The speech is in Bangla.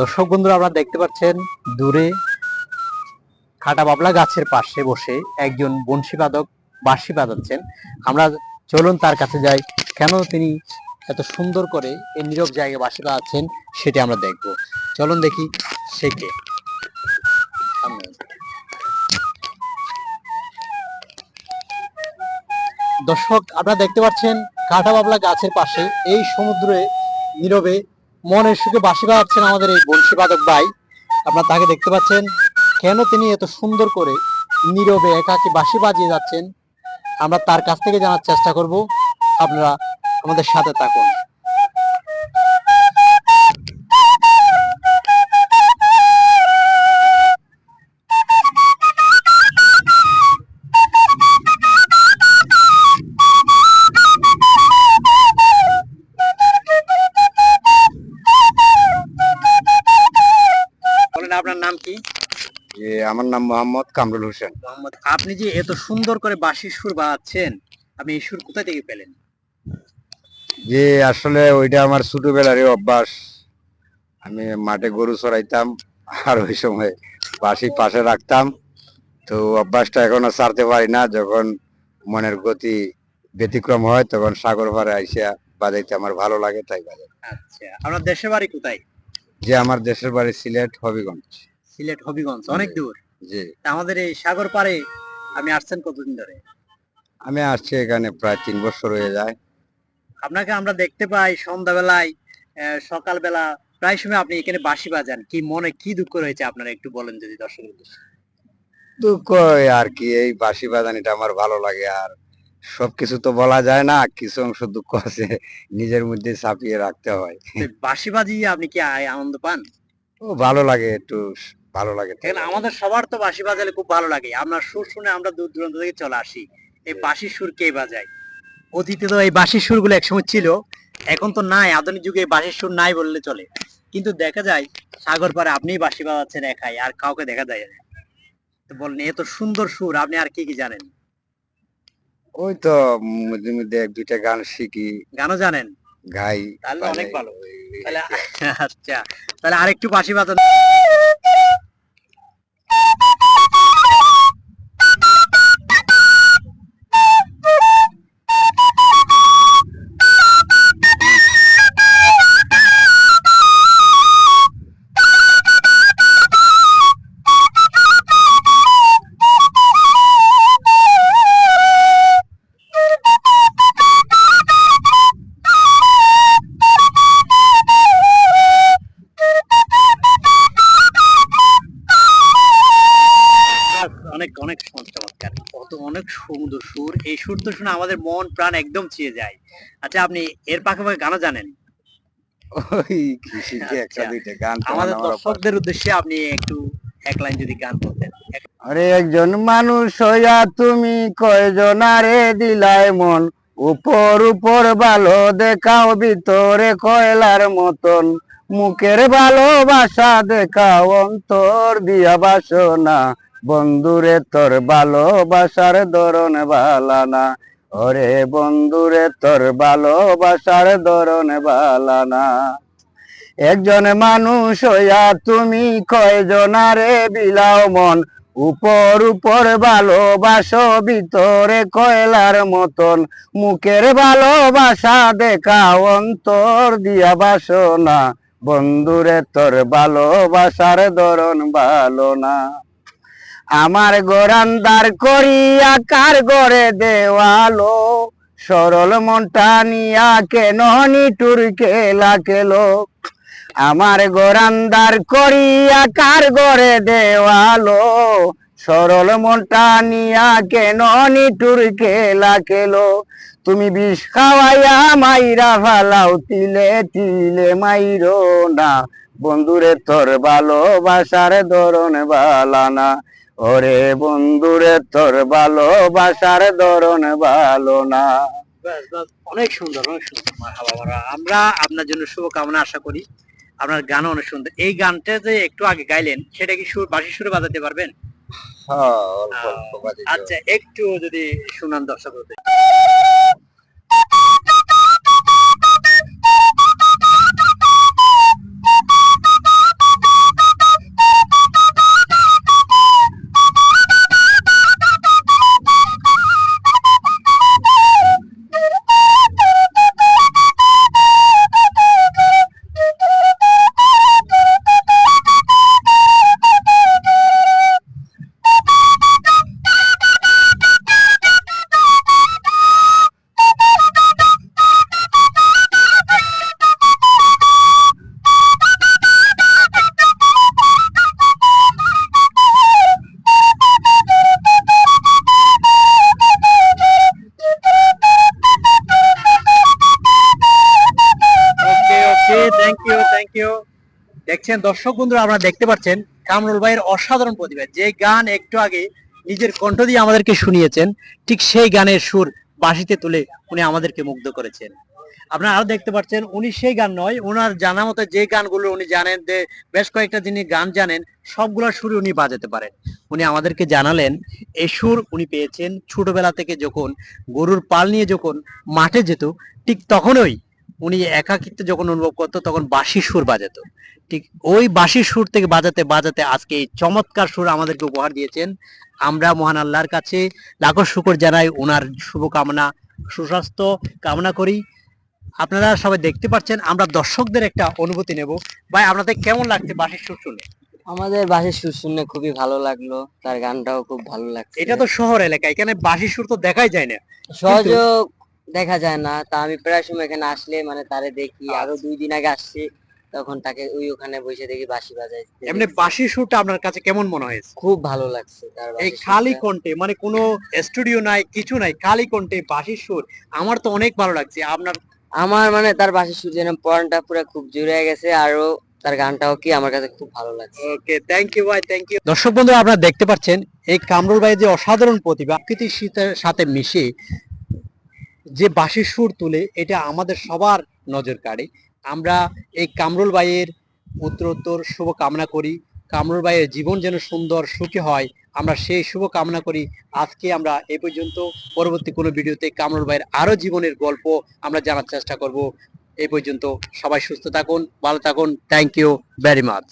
দর্শক বন্ধুরা, আপনারা দেখতে পাচ্ছেন দূরে খাটা বাবলা গাছের পাশে বসে একজন বংশী বাদক বাঁশি বাজাচ্ছেন। আমরা চলুন তার কাছে যাই। কেন তিনি এত সুন্দর করে এই নীরব জায়গায় বাঁশি বাজাচ্ছেন সেটি আমরা দেখব। চলুন দেখি সে কে। দর্শক, আপনারা দেখতে পাচ্ছেন কাঁটা বাবলা গাছের পাশে এই সমুদ্রে নীরবে মনের সুখে বাসি বাজাচ্ছেন আমাদের এই বংশী বাদক ভাই। আপনার তাকে দেখতে পাচ্ছেন। কেন তিনি এত সুন্দর করে নীরবে, একাকি বাঁশি বাজিয়ে যাচ্ছেন? আমরা তার কাছ থেকে জানার চেষ্টা করব। আপনারা আমাদের সাথে থাকুন। আমার নাম মোহাম্মদ কামরুল হোসেন। মোহাম্মদ আপনি যে এত সুন্দর করে বাঁশির সুর বাজাচ্ছেন আপনি এই সুর কোথা থেকে পেলেন? যে আসলে ওইটা আমার ছোটবেলারই অভ্যাস। আমি মাঠে গরু চড়াইতাম আর ওই সময় বাঁশি পাশে রাখতাম। তো অভ্যাসটা এখনও ছাড়তে পারি না যখন মনের গতি ব্যতিক্রম হয় তখন সাগর পাড়ে আইসা বাজাইতে আমার ভালো লাগে তাই বাজাই। আচ্ছা আপনার দেশের বাড়ি কোথায়? যে আমার দেশের বাড়ি সিলেট হবিগঞ্জ। সিলেট হবিগঞ্জ অনেক দূর। জি। আমাদের এই সাগর পাড়ে আপনি আসছেন কতদিন ধরে? আমি আসছি এখানে প্রায় তিন বছর হয়ে যায়। আপনাকে আমরা দেখতে পাই সন্ধ্যাবেলায় সকালবেলা প্রায় সময় আপনি এখানে বাঁশি বাজান। কি মনে কি দুঃখ রয়েছে আপনারা একটু বলেন যদি দর্শক দুঃখ আর কি এই বাঁশি বাজানিটা আমার ভালো লাগে আর সবকিছু তো বলা যায় না কিছু অংশ দুঃখ আছে নিজের মধ্যে চাপিয়ে রাখতে হয়। বাঁশি বাজিয়ে আপনি কি আনন্দ পান? ও ভালো লাগে একটু। ভালো লাগে তো। এখানে আমাদের সবার তো বাঁশি বাজালে খুব ভালো লাগে। আমরা সুর শুনে আমরা দূর দূরান্ত থেকে চলে আসি। এই বাঁশির সুর কে বাজায়? অতীতে তো এই বাঁশির সুরগুলো একসময় ছিল এখন তো নাই। আধুনিক যুগে বাঁশির সুর নাই বললে চলে। কিন্তু দেখা যায় সাগর পাড়ে আপনিই বাঁশি বাজাচ্ছেন একাই আর কাউকে দেখা যায় না। তো বলেন এত সুন্দর সুর আপনি আর কি কি জানেন? ওই তো মধ্যে মধ্যে এক দুইটা গান শিখি। গানও জানেন? গাই তাহলে অনেক ভালো। তাহলে আচ্ছা তাহলে আরেকটু বাঁশি বাজান। Bye. অনেক অনেক চমৎকার। কত অনেক সুন্দর সুর। এই সুর তো শুনে আমাদের মন প্রাণ একদম ছিয়ে যায়। আচ্ছা আপনি এর পাশাপাশি গানও জানেন? আচ্ছা। আমাদের দর্শকদের উদ্দেশ্যে আপনি একটু এক লাইন যদি গান বলতেন। আরে একজন মানুষ হইয়া তুমি কয়জনারে মন? উপর উপর ভালো দেখাও ভিতরে কয়লার মতন। মুখের ভালোবাসা দেখাও অন্তর দিয়া বাসনা। বন্ধুরে তোর ভালোবাসার ধরন বালানা। ওরে বন্ধুরে তোর ভালোবাসার ধরন বালানা। একজন মানুষ হইয়া তুমি কয়জনারে বিলাও মন? উপর উপর ভালোবাসো, ভিতরে কয়লার মতন। মুখের ভালোবাসা দেখা অন্তর দিয়া বাসনা। বন্ধুরে তোর ভালোবাসার ধরন ভালো না আমার গোরান্দার করিয়া কার গড়ে দেওয়ালো? সরল মনটা নিয়া কেন নিটুর কেলা কেলো আমার গোরান্দার করিয়া কার গড়ে দেওয়ালো? সরল মনটা নিয়া কেন নিটুর কেলা কেলো তুমি বিষ খাওয়াইয়া মাইরা ভালাও তিলে তিলে মাইরো না। বন্ধুরে তোর ভালোবাসার ধরন বালানা। ওরে বন্ধুরে তোর ভালোবাসার ধরন ভালো না অনেক সুন্দর অনেক সুন্দর। আমরা আপনার জন্য শুভকামনা আশা করি আপনার গানও অনেক সুন্দর এই গানটা যে একটু আগে গাইলেন সেটা কি সুর বাসি সুরে বাজাতে পারবেন হ্যাঁ। আচ্ছা একটু যদি শুনান দর্শক দেখছেন দর্শক বন্ধুরা, আপনারা দেখতে পাচ্ছেন কামরুল ভাইয়ের অসাধারণ প্রতিভা। যে গান একটু আগে নিজের কণ্ঠ দিয়ে আমাদেরকে শুনিয়েছেন, ঠিক সেই গানের সুর বাঁশিতে তুলে উনি আমাদেরকে মুগ্ধ করেছেন। আপনারা আরও দেখতে পাচ্ছেন, উনি সেই গান নয় ওনার জানা মতো যে গানগুলো উনি জানেন, যে বেশ কয়েকটা যিনি গান জানেন, সবগুলোর সুরে উনি বাজাতে পারেন। উনি আমাদেরকে জানালেন, এই সুর উনি পেয়েছেন ছোটবেলা থেকে যখন গরুর পাল নিয়ে যখন মাঠে যেত, ঠিক তখনই উনি একাকিত্ব যখন অনুভব করতো তখন বাঁশি সুর বাজাতো। ঠিক ওই বাঁশির সুর থেকে বাজাতে বাজাতে আজকে এই চমৎকার সুর আমাদেরকে উপহার দিয়েছেন। আমরা মহান আল্লাহর কাছে লাখো শুকর জানাই ওনার শুভকামনা সুস্বাস্থ্য কামনা করি। আপনারা সবাই দেখতে পাচ্ছেন আমরা দর্শকদের একটা অনুভূতি নেব। ভাই আপনাদের কেমন লাগছে বাঁশির সুর শুনে? আমাদের বাসের সুর শুনে খুবই ভালো লাগল তার গানটাও খুব ভালো লাগছে। এটা তো শহর এলাকা এখানে বাঁশির সুর তো দেখাই যায় না। সহযোগ দেখা যায় না। তা আমি প্রায় সময় এখানে আসলে মানে তারে দেখি। আচ্ছা। আরও দুই দিন আগে আসছি তখন তাকে ওই ওখানে বসে দেখি বাঁশি বাজাই এমনি বাঁশির সুরটা আপনার কাছে কেমন মনে হয়েছে? খুব ভালো লাগছে এই খালি কণ্ঠে মানে কোনো স্টুডিও নাই কিছু নাই খালি কণ্ঠে বাঁশির সুর আমার তো অনেক ভালো লাগছে। আপনার আমার মানে তার বাঁশির সুর যেন পরানটা পুরো খুব জুড়ে গেছে আরও তার গানটাও কি আমার কাছে খুব ভালো লাগছে। ওকে থ্যাংক ইউ ভাই থ্যাংক ইউ দর্শক বন্ধু আপনারা দেখতে পাচ্ছেন এই কামরুল ভাই যে অসাধারণ প্রতিভা প্রকৃতির সাথে মিশে যে বাঁশির সুর তুলে এটা আমাদের সবার নজর কাড়ে। আমরা এই কামরুল ভাইয়ের উত্তরোত্তর শুভ কামনা করি। কামরুল ভাইয়ের জীবন যেন সুন্দর, সুখী হয়, আমরা সেই শুভ কামনা করি। আজকে আমরা এ পর্যন্ত পরবর্তী কোনো ভিডিওতে কামরুল ভাইয়ের আরও জীবনের গল্প আমরা জানার চেষ্টা করব। এই পর্যন্ত সবাই সুস্থ থাকুন, ভালো থাকুন। Thank you very much